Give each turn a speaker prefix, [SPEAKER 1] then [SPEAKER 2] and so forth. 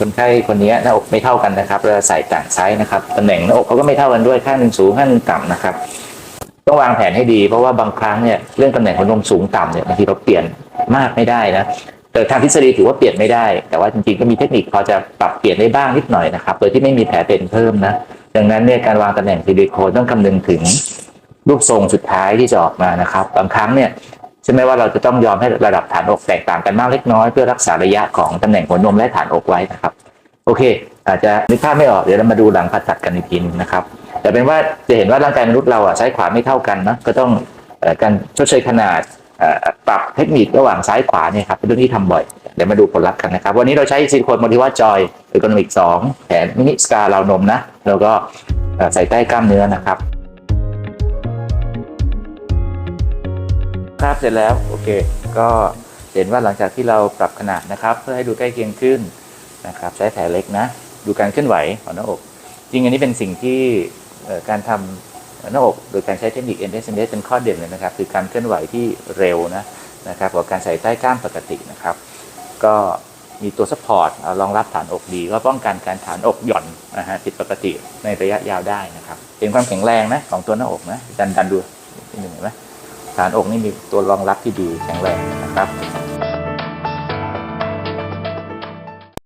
[SPEAKER 1] คนไข้คนนี้หน้าอกไม่เท่ากันนะครับเราใส่ต่างไซส์นะครับตำแหน่งหน้าอกเขาก็ไม่เท่ากันด้วยข้างหนึ่งสูงข้างหนึ่งต่ำนะครับ ต้องวางแผนให้ดี เพราะว่าบางครั้งเนี่ยเรื่องตำแหน่งหัวนมสูงต่ำเนี่ยบางทีเราเปลี่ยนมากไม่ได้นะแต่ทางทฤษฎีถือว่าเปลี่ยนไม่ได้ แต่ว่าจริงๆก็มีเทคนิคพอจะปรับเปลี่ยนได้บ้างนิดหน่อยนะครับโดยที่ไม่มีแผลเป็นเพิ่มนะดังนั้นเนี่ยการวางตำแหน่งซิลิโคนต้องคำนึงถึงรูปทรงสุดท้ายที่จะออกมานะครับ บางครั้งเนี่ย ใช่ไหมว่าเราจะต้องยอมให้ระดับฐานอกแตกต่างกันมากเล็กน้อยเพื่อรักษาระยะของตำแหน่งหัวนมและฐานอกไว้นะครับ โอเค อาจจะนึกภาพไม่ออกเดี๋ยวเรามาดูหลังผ่าตัดกันอีกทีนึงนะครับ แต่เป็นว่าจะเห็นว่าร่างกายมนุษย์เราอะซ้ายขวาไม่เท่ากันนะก็ต้องอการชดเชยขนาดปรับเทคนิคระหว่างซ้ายขวาเนี่ยครับเป็นเรื่องที่ทำบ่อย เดี๋ยวมาดูผลลัพธ์กันนะครับ วันนี้เราใช้ซิลิโคนโมดิว่าจอยหรือกรมิกสองแผนมินิสการานมนะแล้วก็ใส่ใต้กล้ามเนื้อนะครับ ครับเสร็จแล้วโอเค ก็เห็นว่าหลังจากที่เราปรับขนาดนะครับ เพื่อให้ดูใกล้เคียงขึ้นนะครับ ใช้แผลเล็กนะ ดูการเคลื่อนไหวของหน้าอก จริงอันนี้เป็นสิ่งที่การทำหน้าอกโดยการใช้เทคนิค NSMS เป็นข้อเด่นเลยนะครับ คือการเคลื่อนไหวที่เร็วนะนะครับกว่าการใส่ใต้กล้ามปกตินะครับ ก็มีตัวซัพพอร์ตรองรับฐานอกดี ก็ป้องกันการฐานอกหย่อนนะฮะผิดปกติในระยะยาวได้นะครับ เป็นความแข็งแรงนะของตัวหน้าอกนะดันดันดูนิดหนึ่งเห็นไหม ฐานอกนี่มีตัวรองรับที่ดีแข็งแรงนะครับ